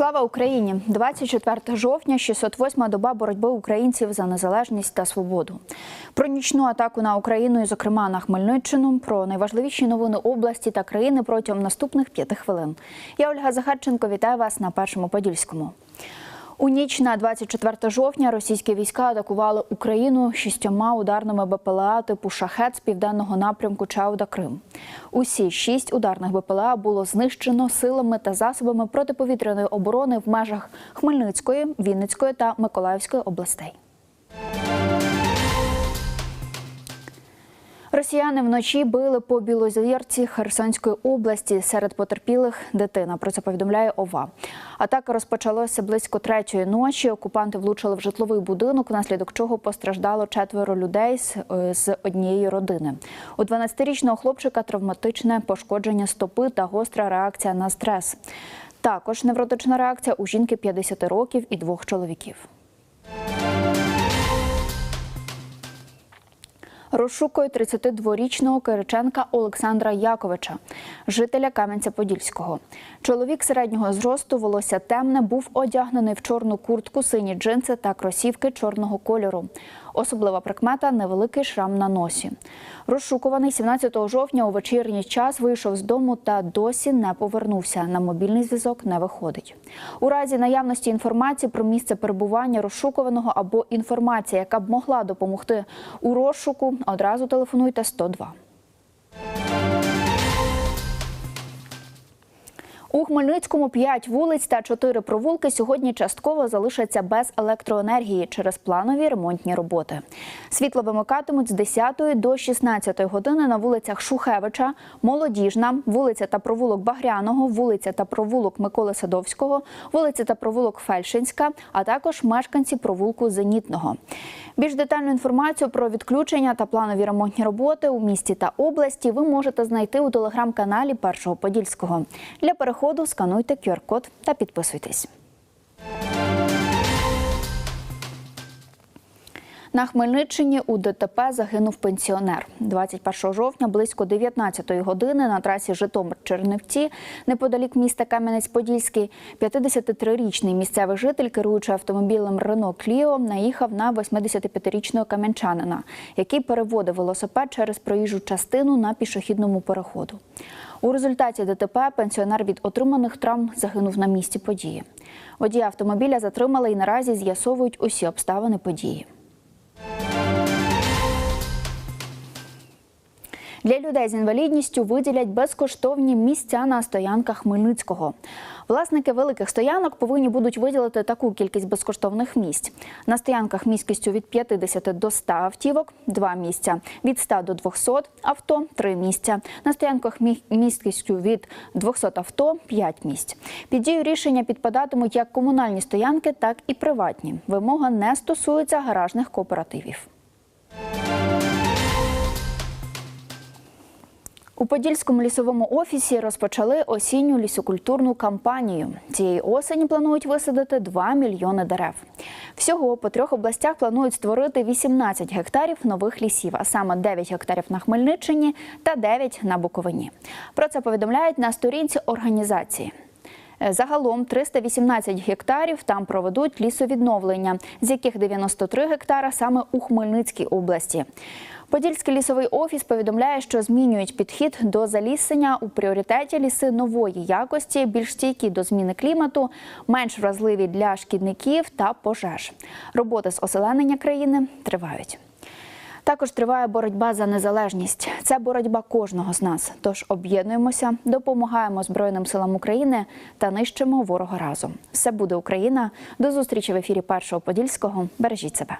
Слава Україні! 24 жовтня, 608-ма доба боротьби українців за незалежність та свободу. Про нічну атаку на Україну, і, зокрема на Хмельниччину, про найважливіші новини області та країни протягом наступних п'яти хвилин. Я Ольга Захарченко вітаю вас на першому подільському. У ніч на 24 жовтня російські війська атакували Україну шістьома ударними БПЛА типу шахет з південного напрямку Чауда Крим. Усі шість ударних БПЛА було знищено силами та засобами протиповітряної оборони в межах Хмельницької, Вінницької та Миколаївської областей. Росіяни вночі били по Білозірці Херсонської області. Серед потерпілих дитина. Про це повідомляє ОВА. Атака розпочалася близько третьої ночі. Окупанти влучили в житловий будинок, внаслідок чого постраждало четверо людей з, е, однієї родини. У 12-річного хлопчика травматичне пошкодження стопи та гостра реакція на стрес. Також невротична реакція у жінки 50 років і двох чоловіків. Розшукують 32-річного Кириченка Олександра Яковича, жителя Кам'янця-Подільського. Чоловік середнього зросту, волосся темне, був одягнений в чорну куртку, сині джинси та кросівки чорного кольору. Особлива прикмета невеликий шрам на носі. Розшукуваний 17 жовтня у вечірній час вийшов з дому та досі не повернувся. На мобільний зв'язок не виходить. У разі наявності інформації про місце перебування розшукуваного або інформація, яка б могла допомогти у розшуку, одразу телефонуйте 102. У Хмельницькому 5 вулиць та 4 провулки сьогодні частково залишаться без електроенергії через планові ремонтні роботи. Світло вимикатимуть з 10 до 16 години на вулицях Шухевича, Молодіжна, вулиця та провулок Багряного, вулиця та провулок Миколи Садовського, вулиця та провулок Фельдшинська, а також мешканці провулку Зенітного. Більш детальну інформацію про відключення та планові ремонтні роботи у місті та області ви можете знайти у телеграм-каналі Першого Подільського. Для переходу скануйте QR-код та підписуйтесь. На Хмельниччині у ДТП загинув пенсіонер. 21 жовтня близько 19-ї години на трасі Житомир-Чернівці, неподалік міста Кам'янець-Подільський, 53-річний місцевий житель, керуючи автомобілем Рено Кліо, наїхав на 85-річного кам'янчанина, який переводив велосипед через проїжджу частину на пішохідному переходу. У результаті ДТП пенсіонер від отриманих травм загинув на місці події. Водія автомобіля затримали і наразі з'ясовують усі обставини події. Для людей з інвалідністю виділять безкоштовні місця на стоянках Хмельницького. Власники великих стоянок повинні будуть виділити таку кількість безкоштовних місць. На стоянках міськістю від 50 до 100 автівок – 2 місця, від 100 до 200 авто – 3 місця. На стоянках мі- міськістю від 200 авто – 5 місць. Під дію рішення підпадатимуть як комунальні стоянки, так і приватні. Вимога не стосується гаражних кооперативів. У Подільському лісовому офісі розпочали осінню лісокультурну кампанію. Цієї осені планують висадити 2 мільйони дерев. Всього по трьох областях планують створити 18 гектарів нових лісів, а саме 9 гектарів на Хмельниччині та 9 на Буковині. Про це повідомляють на сторінці організації. Е, Загалом 318 гектарів там проведуть лісовідновлення, з яких 93 гектара саме у Хмельницькій області. Подільський лісовий офіс повідомляє, що змінюють підхід до заліснення у пріоритеті ліси нової якості, більш стійкі до зміни клімату, менш вразливі для шкідників та пожеж. Роботи з озеленення країни тривають. Також триває боротьба за незалежність. Це боротьба кожного з нас. Тож об'єднуємося, допомагаємо Збройним силам України та нищимо ворога разом. Все буде Україна. До зустрічі в ефірі Першого Подільського. Бережіть себе.